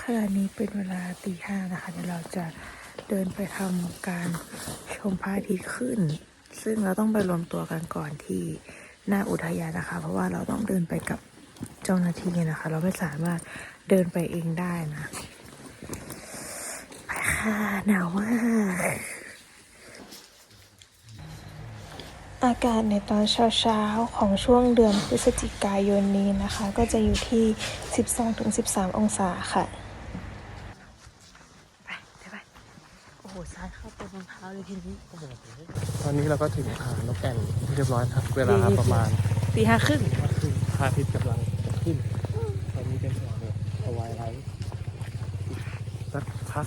ขณะนี้เป็นเวลาตีห้านะคะเดี๋ยวเราจะเดินไปทำการชมพระอาทิตย์ขึ้น ซึ่งเราต้องไปรวมตัวกันก่อนที่หน้าอุทยานนะคะ เพราะว่าเราต้องเดินไปกับเจ้าหน้าที่นะคะ เราไม่สามารถเดินไปเองได้นะไปค่ะหนาวมากอากาศในตอนเช้าๆ ของช่วงเดือนพฤศจิกายนนี้นะคะ ก็จะอยู่ที่ 12-13 องศาค่ะ ไปเดี๋ยวไป โอ้โห ซ้ายเข้าไปรองเท้าเลยทีนี้ตอนนี้เราก็ถึงหาดนกแอ่นเรียบร้อยครับ เวลาประมาณตีห้าครึ่งขึ้นพระอาทิตย์กำลังจะขึ้น ตอนนี้เป็นช่วงแบบสวายไลท์สักพัก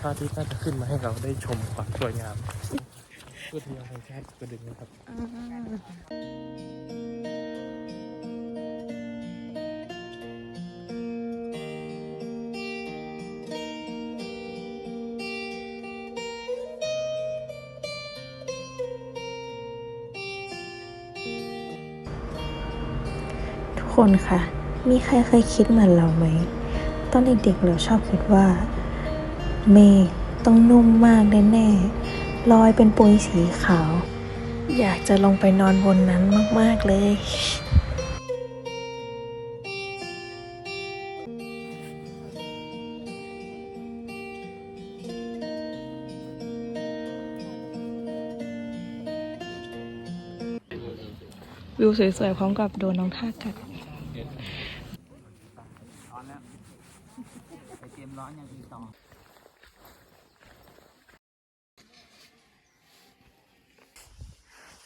พระอาทิตย์น่าจะขึ้นมาให้เราได้ชมความสวยงามอุทยานแห่งชาติกระดึงนะครับ คนคะมีใครเคยคิดเหมือนเราไหม ตอนเด็กๆเราชอบคิดว่า เมฆต้องนุ่มมากแน่ๆลอยเป็นปุยสีขาว อยากจะลงไปนอนบนนั้นมากๆเลยวิวสวยๆพร้อมกับโดนน้องท่ากัด ร้อนแล้ว ไปเตรียมร้อนอย่างอื่นต่อ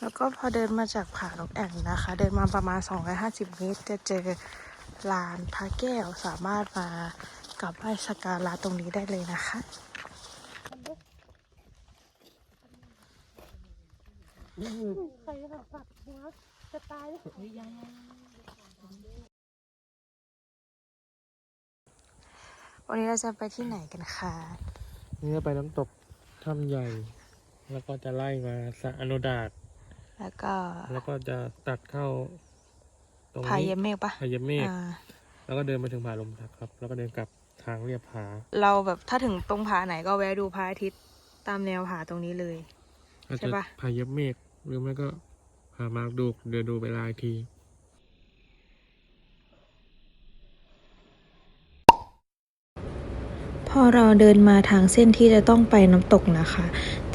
แล้วก็พอเดินมาจากผานกแอ่นนะคะ เดินมาประมาณ 250 เมตร จะเจอลานพระแก้วสามารถมากลับไหว้สักการะตรงนี้ได้เลยนะคะวั นนี้เราจะไปที่ไหนกันคะนี่ก็ไปน้ำตกถ้ำใหญ่ แล้วก็จะไล่มาสระอนุดาตแล้วก็ แล้วก็จะตัดเข้า ตรงพายนี้เยมเมฆปะพายเมฆอ่าแล้วก็เดินมาถึงผาลมทักครับ แล้วก็เดินกลับทางเรียบผา เราแบบถ้าถึงตรงผาไหนก็แวะดูพระอาทิตย์ตามแนวผาตรงนี้เลยอาจใช่จะปะพายเมฆหรือไม่ก็พามาร์กดูเดินดูเวลาอีกที พอเราเดินมาทางเส้นที่จะต้องไปน้ำตกนะคะ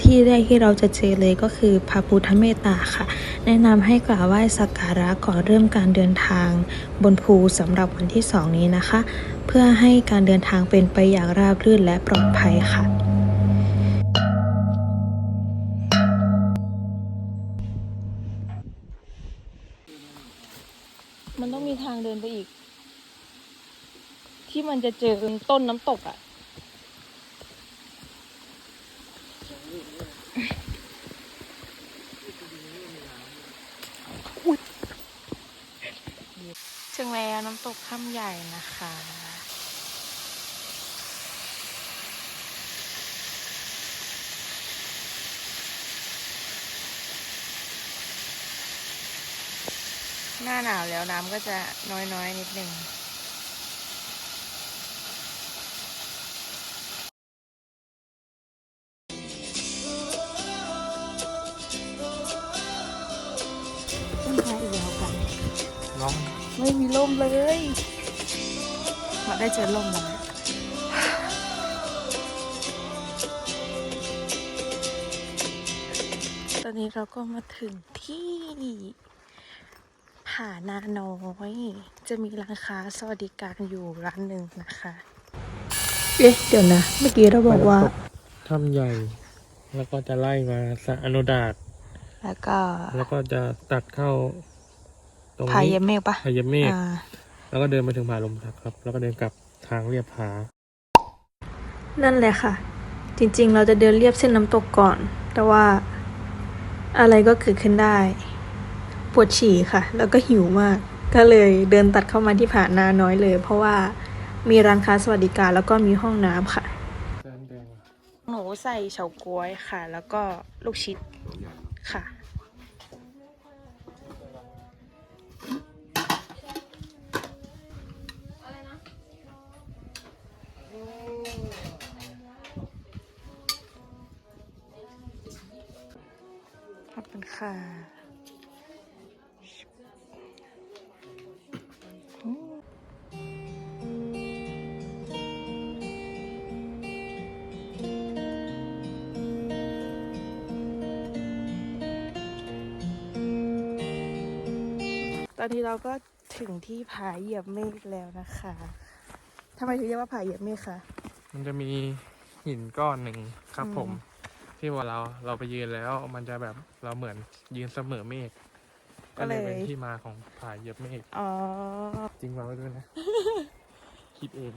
ที่แรกที่เราจะเจอเลยก็คือพระพุทธเมตตาค่ะ แนะนำให้กราบไหว้สักการะก่อนเริ่มการเดินทางบนภูสำหรับวันที่สองนี้นะคะ เพื่อให้การเดินทางเป็นไปอย่างราบรื่นและปลอดภัยค่ะมันต้องมีทางเดินไปอีก ที่มันจะเจอต้นน้ำตกอะ ถึงแล้วน้ำตกถ้ำใหญ่นะคะ หน้าหนาวแล้วน้ำก็จะน้อยๆนิดนึงต้นไม้อีกแล้วกันน้อง ไม่มีร่มเลยมาได้เจอร่มแล้วตอนนี้เราก็มาถึงที่ผานาน้อย จะมีร้านค้าสวัสดิการอยู่ร้านหนึ่งนะคะ เอ๊ะ เดี๋ยวนะ เมื่อกี้เราบอกว่าไปน้ำตถ้ำใหญ่ แล้วก็จะไล่มาสระอนุดาตแล้วก็ แล้วก็จะตัดเข้า ตรงพายนี้เยมเมฆปะพายเมฆอ่าแล้วก็เดินมาถึงผาลมทักครับ แล้วก็เดินกลับทางเรียบผา นั่นแหละค่ะ จริงๆ เราจะเดินเรียบเส้นน้ำตกก่อน แต่ว่าอะไรก็เกิดขึ้นได้ ปวดฉี่ค่ะ แล้วก็หิวมาก ก็เลยเดินตัดเข้ามาที่ผานาน้อยเลย เพราะว่ามีร้านค้าสวัสดิการแล้วก็มีห้องน้ำค่ะ หนูใส่เฉาก๊วยค่ะ แล้วก็ลูกชิดค่ะ คุณค่ะตอนนี้เราก็ถึงที่ผาเหยียบเมฆแล้วนะคะทำไมถึงเรียกว่าผาเหยียบเมฆคะ มันจะมีหินก้อนหนึ่งครับอืมผม ที่ว่าเราเราไปยืนแล้ว มันจะแบบเราเหมือนยืนเสมอเมฆก็เลยเป็นที่มาของผาเหยียบเมฆอ๋อจริงมาไว้ด้วยนะ คิดเอง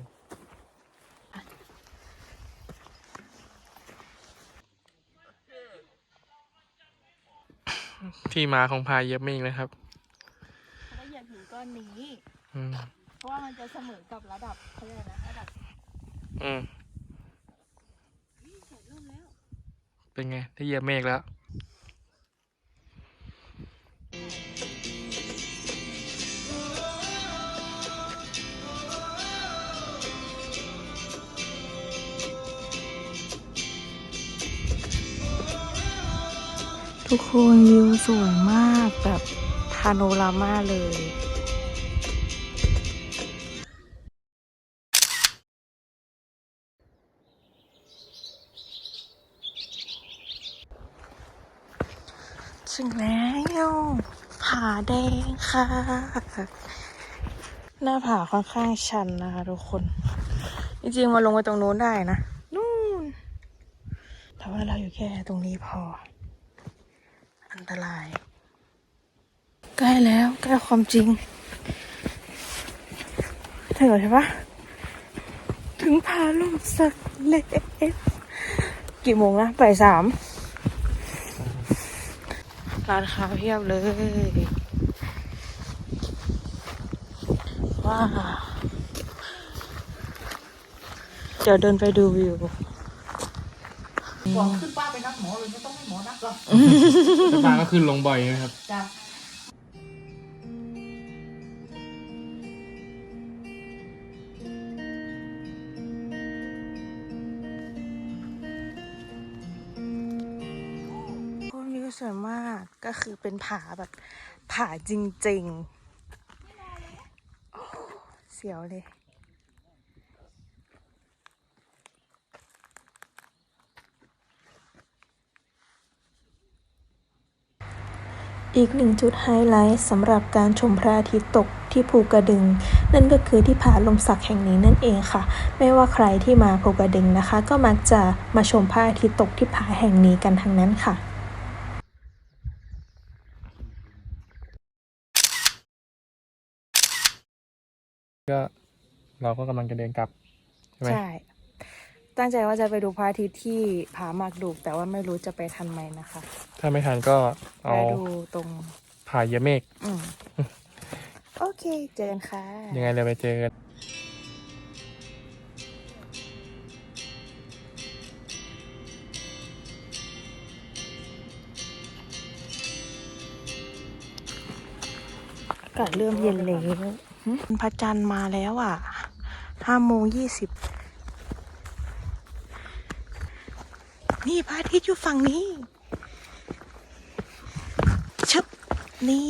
ที่มาของพายเย็บเมฆนะครับเขาก็เหยียบหินก้อนนี้อืมเพราะว่ามันจะเสมอกับระดับเขาเรียกอะไรนะระดับ อืม เป็นไง ได้เหยียบเมฆแล้ว ทุกคนวิวสวยมากแบบพาโนรามาเลย ถึงแล้วผาแดงค่ะ หน้าผาค่อนข้างชันนะคะทุกคน จริงๆมาลงไปตรงนู้นได้นะ นู่น แต่ว่าเราอยู่แค่ตรงนี้พอ อันตราย ใกล้แล้วใกล้ความจริง ถึงแล้วใช่ปะถึงผาลมสักเล็กกี่โมงนะบ่ายสาม ร้านค้าเพียบเลย ว้าวเดี๋ยวเดินไปดูวิวบอกขึ้นป้าไปนักหมอเลยไม่ต้องให้หมอนักหรอกแต่ปลาก็ขึ้นลงบ่อยนะครับจ้ะ สวยมากก็คือเป็นผาแบบผาจริงๆเสียวเลยอีกหนึ่งจุดไฮไลท์สำหรับการชมพระอาทิตย์ตกที่ภูกระดึง นั่นก็คือที่ผาลมสักแห่งนี้นั่นเองค่ะ ไม่ว่าใครที่มาภูกระดึงนะคะ ก็มักจะมาชมพระอาทิตย์ตกที่ผาแห่งนี้กันทั้งนั้นค่ะ ก็เราก็กำลังจะเดินกลับ ใช่ไหมใช่ ตั้งใจว่าจะไปดูพระอาทิตย์ที่ผาหมากดูก แต่ว่าไม่รู้จะไปทันไหมนะคะถ้าไม่ทันก็เอาไปดูตรงผาเหยียบเมฆอืม โอเค เจอกันค่ะ ยังไงเราไปเจอกันอากาศเริ่มเย็นแล้วหึ พระจันทร์มาแล้วอะห้าโมงยี่สิบนี่พระอาทิตย์อยู่ฝั่งนี้ชึบนี่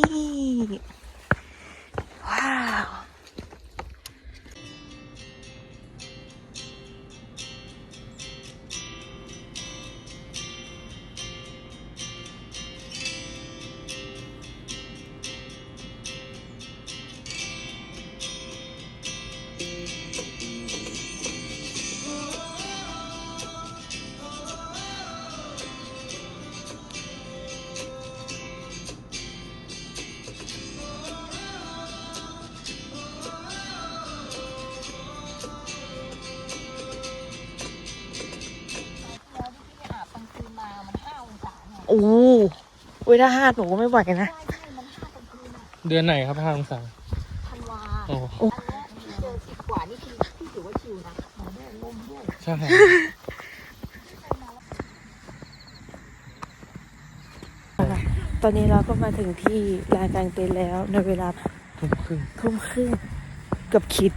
ว้าวแล้ว องศาเนี่ยโอ้อุ้ยถ้าห้าหนูก็ไม่ไหวนะใช่ใช่มันห้ากลางคืนอะเดือนไหนครับห้าองศาธันวาโอ้อันเนี้ยเจอสิบกว่านี่คือพี่ถือว่าชิวนะหมอแม่ลมด้วยใช่ตอนนี้เราก็มาถึงที่ลานกลางเต็นท์แล้วในเวลาทุ่มครึ่งทุ่มครึ่งเกือบคิด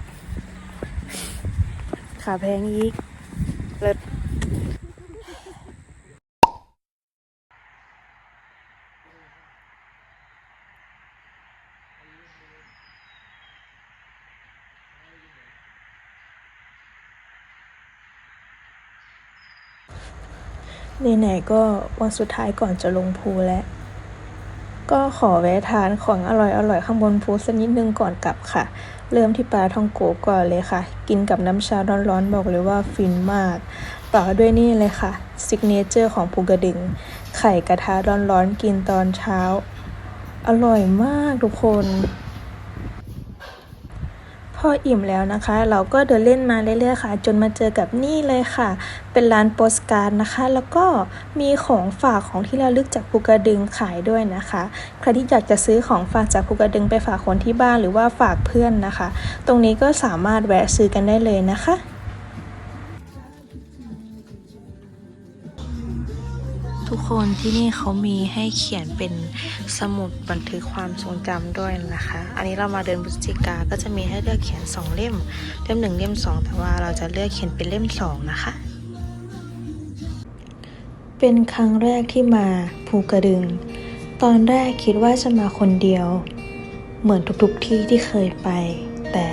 ขาแพงอีกเลิศ ไหนๆก็วันสุดท้ายก่อนจะลงภูแล้ว ก็ขอแวะทานของอร่อยๆ ข้างบนภูสักนิดนึงก่อนกลับค่ะ เริ่มที่ปลาทองโกก่อนเลยค่ะ กินกับน้ำชาร้อนๆ บอกเลยว่าฟินมากต่อด้วยนี่เลยค่ะซิกเนเจอร์ของภูกระดึง ไข่กระทะร้อนๆ กินตอนเช้า อร่อยมากทุกคน พออิ่มแล้วนะคะ เราก็เดินเล่นมาเรื่อยๆค่ะ จนมาเจอกับนี่เลยค่ะ เป็นร้านโปสการ์ดนะคะ แล้วก็มีของฝากของที่ระลึกจากภูกระดึงขายด้วยนะคะใครที่อยากจะซื้อของฝากจากภูกระดึงไปฝากคนที่บ้านหรือว่าฝากเพื่อนนะคะ ตรงนี้ก็สามารถแวะซื้อกันได้เลยนะคะ คนที่นี่เขามีให้เขียนเป็นสมุดบันทึกความทรงจำด้วยนะคะ อันนี้เรามาเดินพฤศจิกาก็จะมีให้เลือกเขียน 2 เล่ม เล่มหนึ่งเล่มสองแต่ว่าเราจะเลือกเขียนเป็นเล่มสองนะคะ เป็นครั้งแรกที่มาภูกระดึง ตอนแรกคิดว่าจะมาคนเดียว เหมือนทุกๆที่ที่เคยไป แต่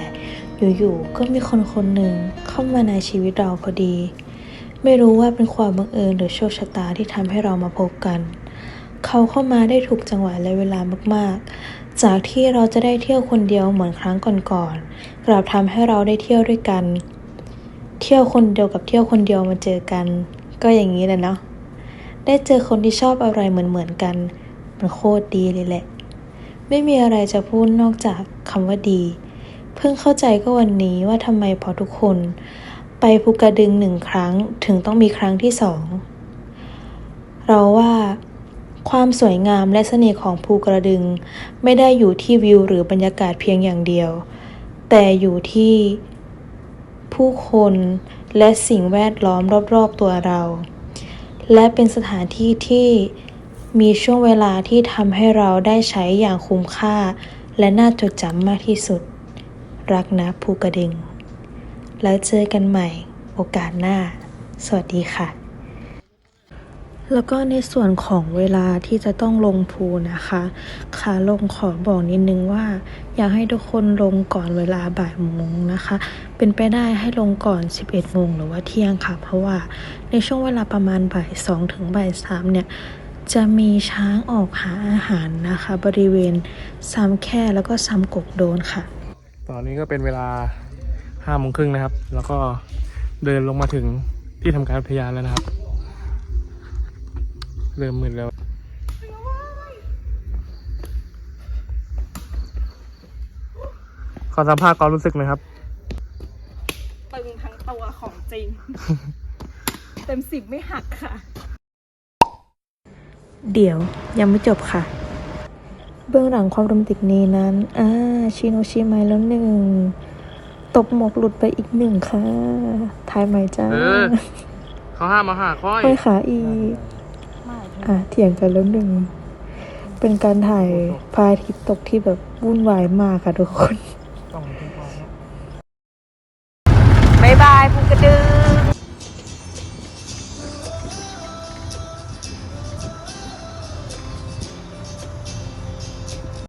อยู่ๆก็มีคนคนหนึ่งเข้ามาในชีวิตเราพอดี ไม่รู้ว่าเป็นความบังเอิญหรือโชคชะตาที่ทำให้เรามาพบกัน เขาเข้ามาได้ถูกจังหวะและเวลามาก ๆ จากที่เราจะได้เที่ยวคนเดียวเหมือนครั้งก่อนๆกลับทำให้เราได้เที่ยวด้วยกัน เที่ยวคนเดียวกับเที่ยวคนเดียวมาเจอกัน ก็อย่างนี้แหละเนาะได้เจอคนที่ชอบอะไรเหมือนๆกันมันโคตรดีเลยแหละ ไม่มีอะไรจะพูดนอกจากคำว่าดี เพิ่งเข้าใจก็วันนี้ว่าทำไมพอทุกคน ไปภูกระดึงหนึ่งครั้งถึงต้องมีครั้งที่สอง เราว่าความสวยงามและเสน่ห์ของภูกระดึง ไม่ได้อยู่ที่วิวหรือบรรยากาศเพียงอย่างเดียว แต่อยู่ที่ผู้คนและสิ่งแวดล้อมรอบๆตัวเรา และเป็นสถานที่ที่มีช่วงเวลาที่ทำให้เราได้ใช้อย่างคุ้มค่า และน่าจดจำมากที่สุด รักนะภูกระดึง แล้วเจอกันใหม่โอกาสหน้า สวัสดีค่ะ แล้วก็ในส่วนของเวลาที่จะต้องลงภูนะคะขาลงขอบอกนิดนึงว่า อยากให้ทุกคนลงก่อนเวลาบ่ายโมงนะคะ เป็นไปได้ให้ลงก่อน 11โมงหรือว่าเที่ยงค่ะ เพราะว่าในช่วงเวลาประมาณบ่าย2ถึงบ่าย3เนี่ยจะมีช้างออกหาอาหารนะคะ บริเวณซ้ำแค่แล้วก็ซ้ำกกโดนค่ะ ตอนนี้ก็เป็นเวลา ห้าโมงครึ่งนะครับ แล้วก็เดินลงมาถึงที่ทำการอุทยานแล้วนะครับ เริ่มมืดแล้วขอสัมภาษณ์ความรู้สึกหนะครับ ตึงทั้งตัวของจริง เต็มสิบไม่หักค่ะ เดี๋ยวยังไม่จบค่ะ เบื้องหลังความโรแมนติกนี้นั้น อ่า ชิโนชิไมแล้วหนึ่ง ตบหมวกหลุดไปอีกหนึ่งค่ะทายใหม่จ้าเออ เขาห้ามมาหาค่อยค่อยขาอีกอะเถียงกันแล้วหนึ่ง เป็นการถ่ายพระอาทิตย์ตกที่แบบวุ่นวายมากค่ะทุกคน